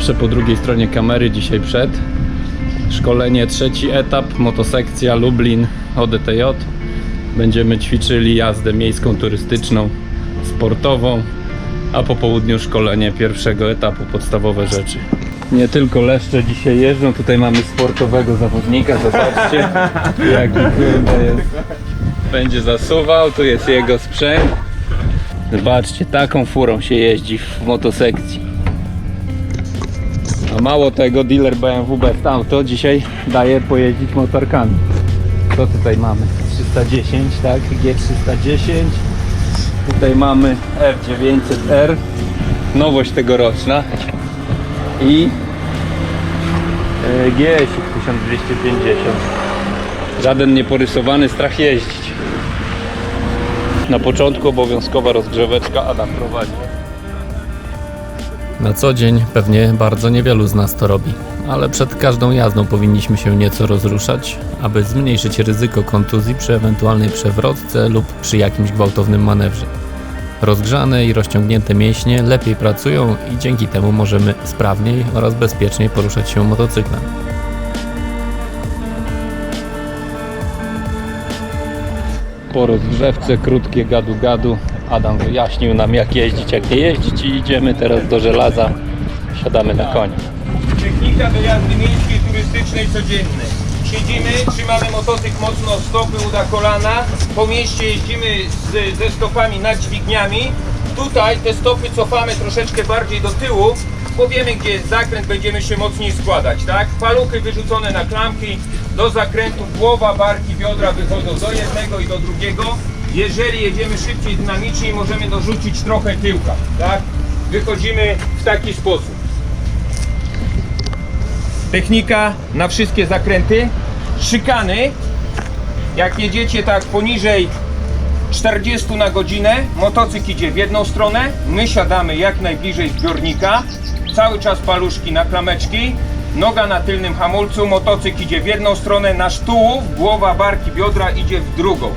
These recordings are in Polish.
zawsze po drugiej stronie kamery, dzisiaj przed. Szkolenie, trzeci etap, motosekcja Lublin ODTJ. Będziemy ćwiczyli jazdę miejską, turystyczną, sportową, a po południu szkolenie pierwszego etapu, podstawowe rzeczy. Nie tylko leszcze dzisiaj jeżdżą, tutaj mamy sportowego zawodnika, zobaczcie jaki kurde jest. Będzie zasuwał, tu jest jego sprzęt. Zobaczcie, taką furą się jeździ w motosekcji. A mało tego, dealer BMW Best Auto dzisiaj daje pojeździć motorkami. Co tutaj mamy? 310, tak? G310. Tutaj mamy F900R. Nowość tegoroczna. I e, GS 1250. Żaden nieporysowany strach jeździć. Na początku obowiązkowa rozgrzeweczka Adam prowadzi. Na co dzień pewnie bardzo niewielu z nas to robi, ale przed każdą jazdą powinniśmy się nieco rozruszać, aby zmniejszyć ryzyko kontuzji przy ewentualnej przewrotce lub przy jakimś gwałtownym manewrze. Rozgrzane i rozciągnięte mięśnie lepiej pracują i dzięki temu możemy sprawniej oraz bezpieczniej poruszać się motocyklem. Po rozgrzewce krótkie gadu gadu Adam wyjaśnił nam jak jeździć, jak nie jeździć i idziemy teraz do żelaza. Siadamy na konia. Technika do jazdy miejskiej turystycznej codziennej. Siedzimy, trzymamy motocykl mocno stopy uda kolana. Po mieście jeździmy z, ze stopami nad dźwigniami. Tutaj te stopy cofamy troszeczkę bardziej do tyłu, bo wiemy gdzie jest zakręt, będziemy się mocniej składać, tak? Paluchy wyrzucone na klamki, do zakrętu głowa, barki, biodra wychodzą do jednego i do drugiego. Jeżeli jedziemy szybciej, dynamiczniej, możemy dorzucić trochę tyłka, tak? Wychodzimy w taki sposób. Technika na wszystkie zakręty. Szykany. Jak jedziecie tak poniżej 40 na godzinę, motocykl idzie w jedną stronę, my siadamy jak najbliżej zbiornika, cały czas paluszki na klameczki, noga na tylnym hamulcu, motocykl idzie w jedną stronę, nasz tułów, głowa, barki, biodra idzie w drugą.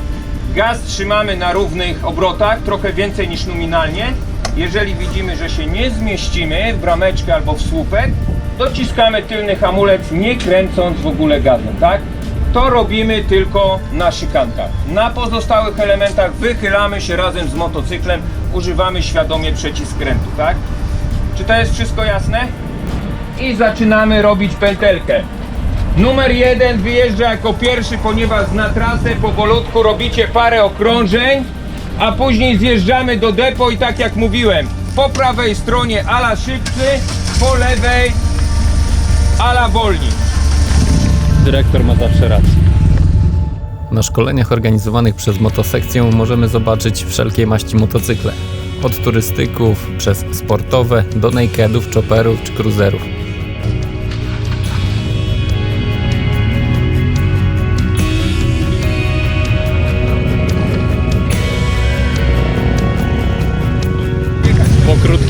Gaz trzymamy na równych obrotach, trochę więcej niż nominalnie. Jeżeli widzimy, że się nie zmieścimy w brameczkę albo w słupek, dociskamy tylny hamulec, nie kręcąc w ogóle gazem, tak? To robimy tylko na szykankach. Na pozostałych elementach wychylamy się razem z motocyklem, używamy świadomie przycisk krętu, tak? Czy to jest wszystko jasne? I zaczynamy robić pętelkę. Numer jeden wyjeżdża jako pierwszy, ponieważ zna trasę, powolutku robicie parę okrążeń, a później zjeżdżamy do depo i tak jak mówiłem, po prawej stronie ala szybcy, po lewej ala wolni. Dyrektor ma zawsze rację. Na szkoleniach organizowanych przez motosekcję możemy zobaczyć wszelkie maści motocykle. Od turystyków, przez sportowe, do nakedów, chopperów czy cruiserów.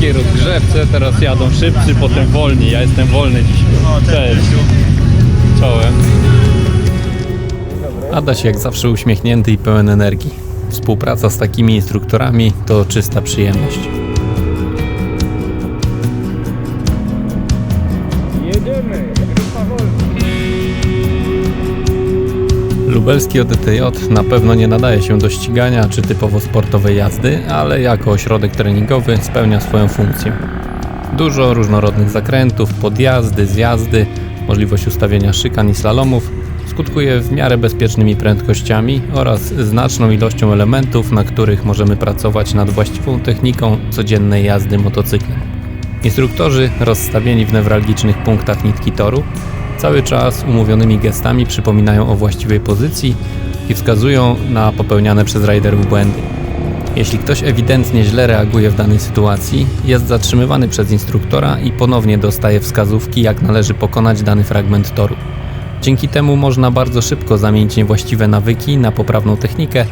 Krótkiej rozgrzewce teraz jadą szybcy, potem wolni. Ja jestem wolny dzisiaj. Cześć. Czołem. Adaś jak zawsze uśmiechnięty i pełen energii. Współpraca z takimi instruktorami to czysta przyjemność. Lubelski ODTJ na pewno nie nadaje się do ścigania czy typowo sportowej jazdy, ale jako ośrodek treningowy spełnia swoją funkcję. Dużo różnorodnych zakrętów, podjazdy, zjazdy, możliwość ustawienia szykan i slalomów skutkuje w miarę bezpiecznymi prędkościami oraz znaczną ilością elementów, na których możemy pracować nad właściwą techniką codziennej jazdy motocyklem. Instruktorzy rozstawieni w newralgicznych punktach nitki toru cały czas umówionymi gestami przypominają o właściwej pozycji i wskazują na popełniane przez riderów błędy. Jeśli ktoś ewidentnie źle reaguje w danej sytuacji, jest zatrzymywany przez instruktora i ponownie dostaje wskazówki, jak należy pokonać dany fragment toru. Dzięki temu można bardzo szybko zamienić niewłaściwe nawyki na poprawną technikę,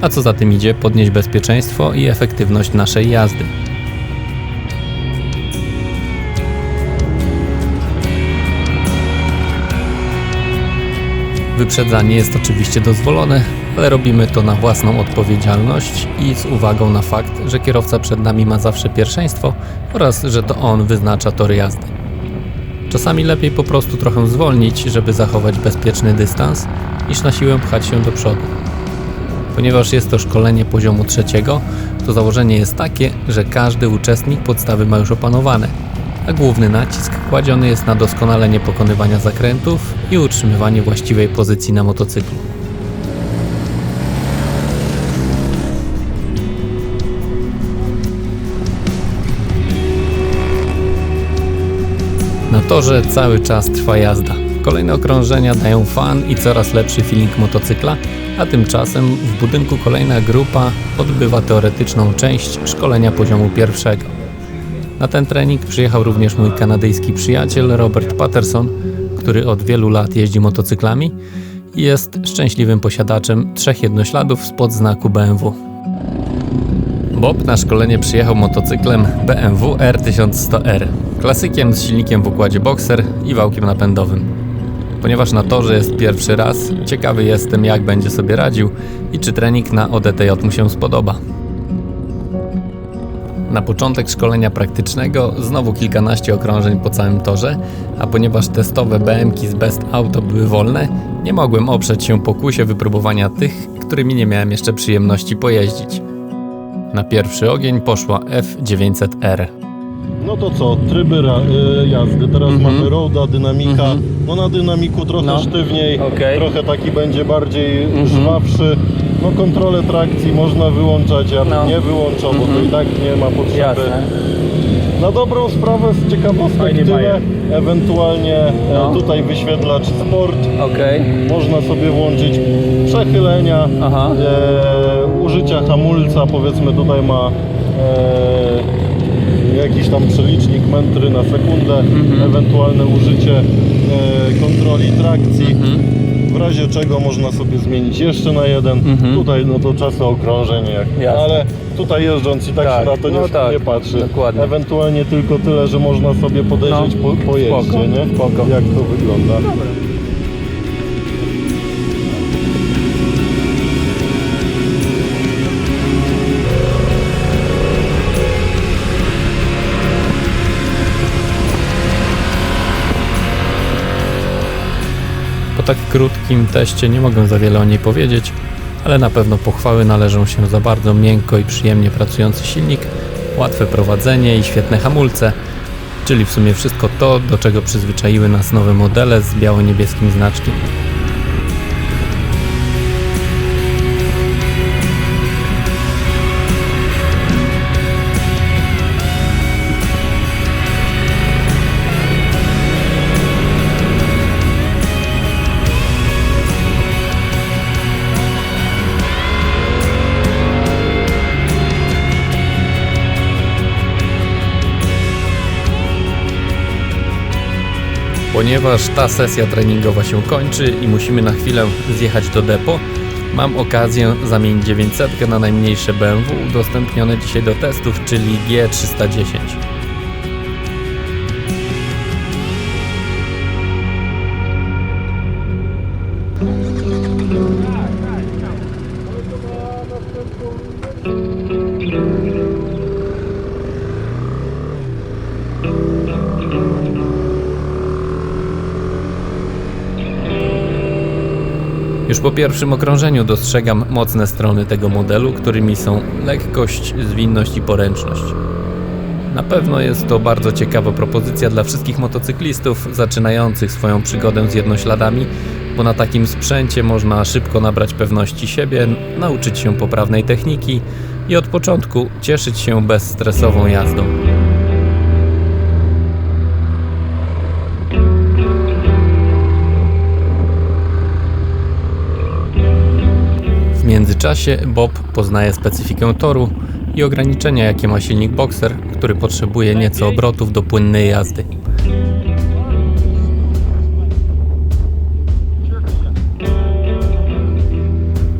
a co za tym idzie, podnieść bezpieczeństwo i efektywność naszej jazdy. Wyprzedzanie jest oczywiście dozwolone, ale robimy to na własną odpowiedzialność i z uwagą na fakt, że kierowca przed nami ma zawsze pierwszeństwo oraz że to on wyznacza tory jazdy. Czasami lepiej po prostu trochę zwolnić, żeby zachować bezpieczny dystans, niż na siłę pchać się do przodu. Ponieważ jest to szkolenie poziomu trzeciego, to założenie jest takie, że każdy uczestnik podstawy ma już opanowane, a główny nacisk kładziony jest na doskonalenie pokonywania zakrętów i utrzymywanie właściwej pozycji na motocyklu. Na torze cały czas trwa jazda. Kolejne okrążenia dają fan i coraz lepszy feeling motocykla, a tymczasem w budynku kolejna grupa odbywa teoretyczną część szkolenia poziomu pierwszego. Na ten trening przyjechał również mój kanadyjski przyjaciel Robert Patterson, który od wielu lat jeździ motocyklami i jest szczęśliwym posiadaczem trzech jednośladów spod znaku BMW. Bob na szkolenie przyjechał motocyklem BMW R1100R, klasykiem z silnikiem w układzie Boxer i wałkiem napędowym. Ponieważ na torze jest pierwszy raz, ciekawy jestem jak będzie sobie radził i czy trening na ODTJ mu się spodoba. Na początek szkolenia praktycznego znowu kilkanaście okrążeń po całym torze, a ponieważ testowe BMki z Best Auto były wolne, nie mogłem oprzeć się pokusie wypróbowania tych, którymi nie miałem jeszcze przyjemności pojeździć. Na pierwszy ogień poszła F900R. No to co, tryby y, jazdy. Teraz mamy roada, dynamika. No na dynamiku trochę No. sztywniej, Okej. trochę taki będzie bardziej żwawszy. No kontrolę trakcji można wyłączać, ja No. nie wyłączam, bo to i tak nie ma potrzeby. Jasne. Na dobrą sprawę z ciekawostek tyle, ewentualnie e, No. tutaj wyświetlacz sport. Okej. Można sobie włączyć przechylenia, Aha. e, użycia hamulca, powiedzmy tutaj ma e, jakiś tam przelicznik metry na sekundę, Mhm. ewentualne użycie e, kontroli trakcji. W razie czego można sobie zmienić jeszcze na jeden. Mhm. Tutaj no to czasy okrążeń jak. Jasne. Ale tutaj jeżdżąc i tak, Tak, się na to nie, no tak, nie patrzy. dokładnie. Ewentualnie tylko tyle, że można sobie podejrzeć No, po, po jeździe, spoko, nie? spoko. Jak to wygląda. Tak krótkim teście nie mogę za wiele o niej powiedzieć, ale na pewno pochwały należą się za bardzo miękko i przyjemnie pracujący silnik, łatwe prowadzenie i świetne hamulce, czyli w sumie wszystko to, do czego przyzwyczaiły nas nowe modele z biało-niebieskim znaczkiem. Ponieważ ta sesja treningowa się kończy i musimy na chwilę zjechać do depo, mam okazję zamienić 900 na najmniejsze BMW udostępnione dzisiaj do testów, czyli G310. Już po pierwszym okrążeniu dostrzegam mocne strony tego modelu, którymi są lekkość, zwinność i poręczność. Na pewno jest to bardzo ciekawa propozycja dla wszystkich motocyklistów zaczynających swoją przygodę z jednośladami, bo na takim sprzęcie można szybko nabrać pewności siebie, nauczyć się poprawnej techniki i od początku cieszyć się bezstresową jazdą. W międzyczasie Bob poznaje specyfikę toru i ograniczenia, jakie ma silnik Boxer, który potrzebuje nieco obrotów do płynnej jazdy.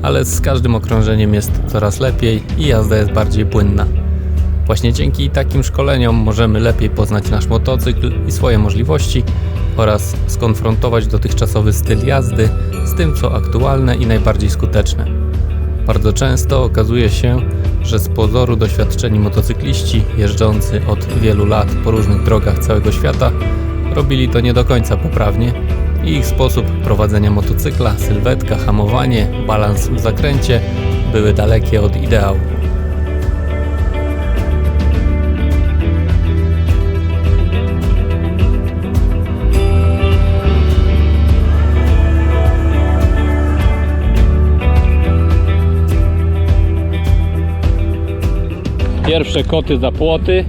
Ale z każdym okrążeniem jest coraz lepiej i jazda jest bardziej płynna. Właśnie dzięki takim szkoleniom możemy lepiej poznać nasz motocykl i swoje możliwości oraz skonfrontować dotychczasowy styl jazdy z tym, co aktualne i najbardziej skuteczne. Bardzo często okazuje się, że z pozoru doświadczeni motocykliści jeżdżący od wielu lat po różnych drogach całego świata Robili to nie do końca poprawnie i ich sposób prowadzenia motocykla, sylwetka, hamowanie, balans w zakręcie były dalekie od ideału. Pierwsze koty za płoty.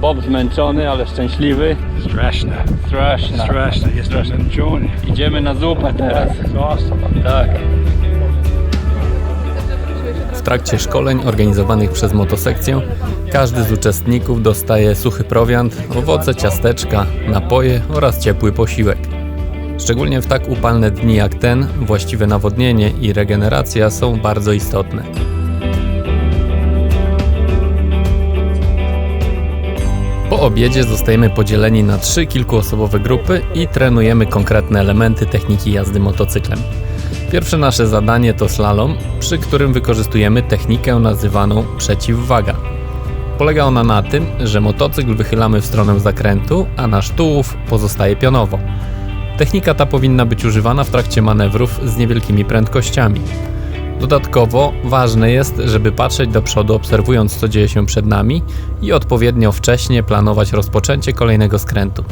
Bob zmęczony, ale szczęśliwy. Straszne. Straszna. Straszne. Jestem zmęczony. Idziemy na zupę teraz. Tak. W trakcie szkoleń organizowanych przez motosekcję każdy z uczestników dostaje suchy prowiant, owoce, ciasteczka, napoje oraz ciepły posiłek. Szczególnie w tak upalne dni jak ten, właściwe nawodnienie i regeneracja są bardzo istotne. Obiedzie zostajemy podzieleni na trzy kilkuosobowe grupy i trenujemy konkretne elementy techniki jazdy motocyklem. Pierwsze nasze zadanie to slalom, przy którym wykorzystujemy technikę nazywaną przeciwwaga. Polega ona na tym, że motocykl wychylamy w stronę zakrętu, a nasz tułów pozostaje pionowo. Technika ta powinna być używana w trakcie manewrów z niewielkimi prędkościami. Dodatkowo ważne jest, żeby patrzeć do przodu, obserwując co dzieje się przed nami i odpowiednio wcześnie planować rozpoczęcie kolejnego skrętu.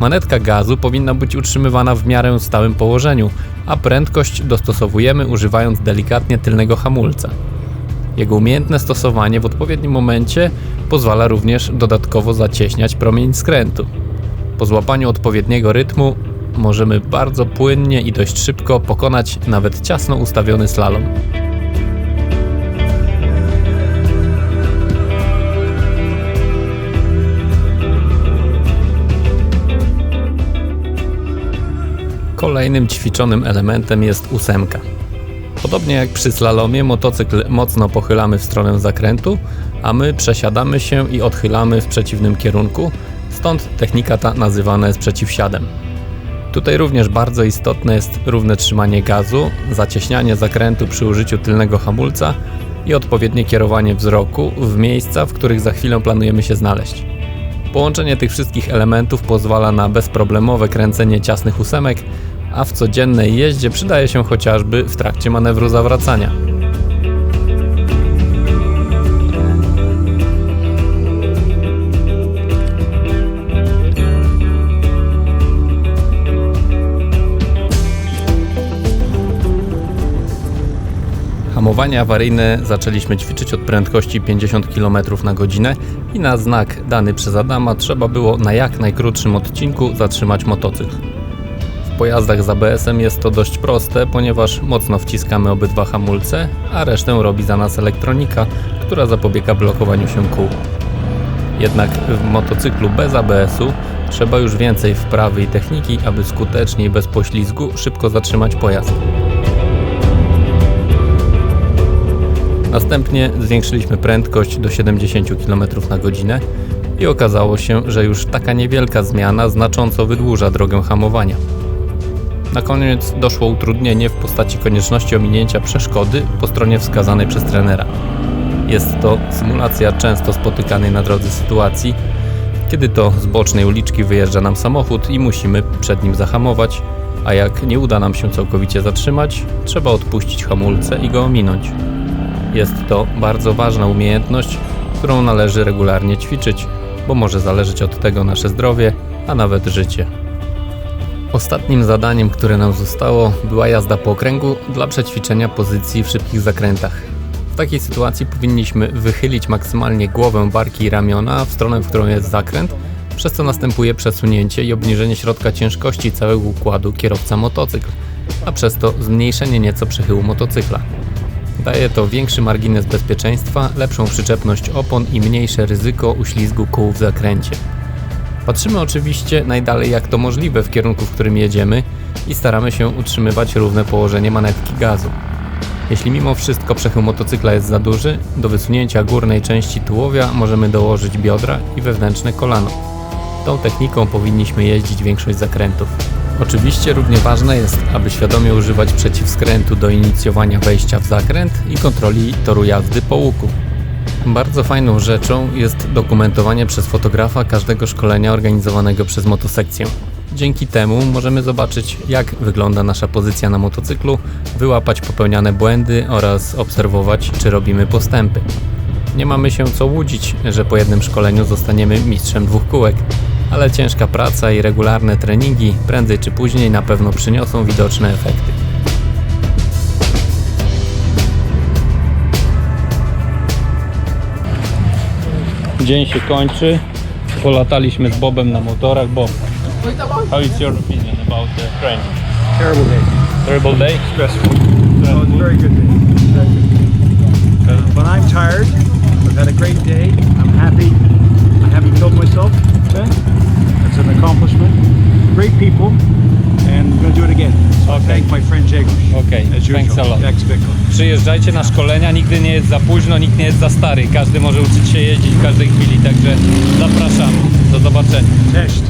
Manetka gazu powinna być utrzymywana w miarę stałym położeniu, a prędkość dostosowujemy używając delikatnie tylnego hamulca. Jego umiejętne stosowanie w odpowiednim momencie pozwala również dodatkowo zacieśniać promień skrętu. Po złapaniu odpowiedniego rytmu możemy bardzo płynnie i dość szybko pokonać nawet ciasno ustawiony slalom. Kolejnym ćwiczonym elementem jest ósemka. Podobnie jak przy slalomie, motocykl mocno pochylamy w stronę zakrętu, a my przesiadamy się i odchylamy w przeciwnym kierunku, stąd technika ta nazywana jest przeciwsiadem. Tutaj również bardzo istotne jest równe trzymanie gazu, zacieśnianie zakrętu przy użyciu tylnego hamulca i odpowiednie kierowanie wzroku w miejsca, w których za chwilę planujemy się znaleźć. Połączenie tych wszystkich elementów pozwala na bezproblemowe kręcenie ciasnych ósemek, a w codziennej jeździe przydaje się chociażby w trakcie manewru zawracania. Hamowanie awaryjne zaczęliśmy ćwiczyć od prędkości 50 km na godzinę i na znak dany przez Adama trzeba było na jak najkrótszym odcinku zatrzymać motocykl. W pojazdach z ABS-em jest to dość proste, ponieważ mocno wciskamy obydwa hamulce, a resztę robi za nas elektronika, która zapobiega blokowaniu się kół. Jednak w motocyklu bez ABS-u trzeba już więcej wprawy i techniki, aby skutecznie i bez poślizgu szybko zatrzymać pojazd. Następnie zwiększyliśmy prędkość do 70 km na godzinę i okazało się, że już taka niewielka zmiana znacząco wydłuża drogę hamowania. Na koniec doszło utrudnienie w postaci konieczności ominięcia przeszkody po stronie wskazanej przez trenera. Jest to symulacja często spotykanej na drodze sytuacji, kiedy to z bocznej uliczki wyjeżdża nam samochód i musimy przed nim zahamować, a jak nie uda nam się całkowicie zatrzymać, trzeba odpuścić hamulce i go ominąć. Jest to bardzo ważna umiejętność, którą należy regularnie ćwiczyć, bo może zależeć od tego nasze zdrowie, a nawet życie. Ostatnim zadaniem, które nam zostało, była jazda po okręgu dla przećwiczenia pozycji w szybkich zakrętach. W takiej sytuacji powinniśmy wychylić maksymalnie głowę, barki i ramiona w stronę, w którą jest zakręt, przez co następuje przesunięcie i obniżenie środka ciężkości całego układu kierowca-motocykl, a przez to zmniejszenie nieco przechyłu motocykla. Daje to większy margines bezpieczeństwa, lepszą przyczepność opon i mniejsze ryzyko uślizgu kół w zakręcie. Patrzymy oczywiście najdalej jak to możliwe w kierunku, w którym jedziemy i staramy się utrzymywać równe położenie manetki gazu. Jeśli mimo wszystko przechył motocykla jest za duży, do wysunięcia górnej części tułowia możemy dołożyć biodra i wewnętrzne kolano. Tą techniką powinniśmy jeździć większość zakrętów. Oczywiście równie ważne jest, aby świadomie używać przeciwskrętu do inicjowania wejścia w zakręt i kontroli toru jazdy po łuku. Bardzo fajną rzeczą jest dokumentowanie przez fotografa każdego szkolenia organizowanego przez motosekcję. Dzięki temu możemy zobaczyć, jak wygląda nasza pozycja na motocyklu, wyłapać popełniane błędy oraz obserwować, czy robimy postępy. Nie mamy się co łudzić, że po jednym szkoleniu zostaniemy mistrzem dwóch kółek, ale ciężka praca i regularne treningi prędzej czy później na pewno przyniosą widoczne efekty. Dzień się kończy. Polataliśmy z Bobem na motorach. Bob, how is your opinion about the training? Terrible day. Terrible day? Stressful. No, it's a very good day. Very good day. When I'm tired, I've had a great day. I'm happy. I myself. Okay? That's an accomplishment. Great people, and going to do it again. So I Okay. thank my friend Jaguar. Okay, As usual. thanks a lot. Ex-Vico. Przyjeżdżajcie na szkolenia, nigdy nie jest za późno, nikt nie jest za stary. Każdy może uczyć się jeździć w każdej chwili, także zapraszamy. Do zobaczenia. Test.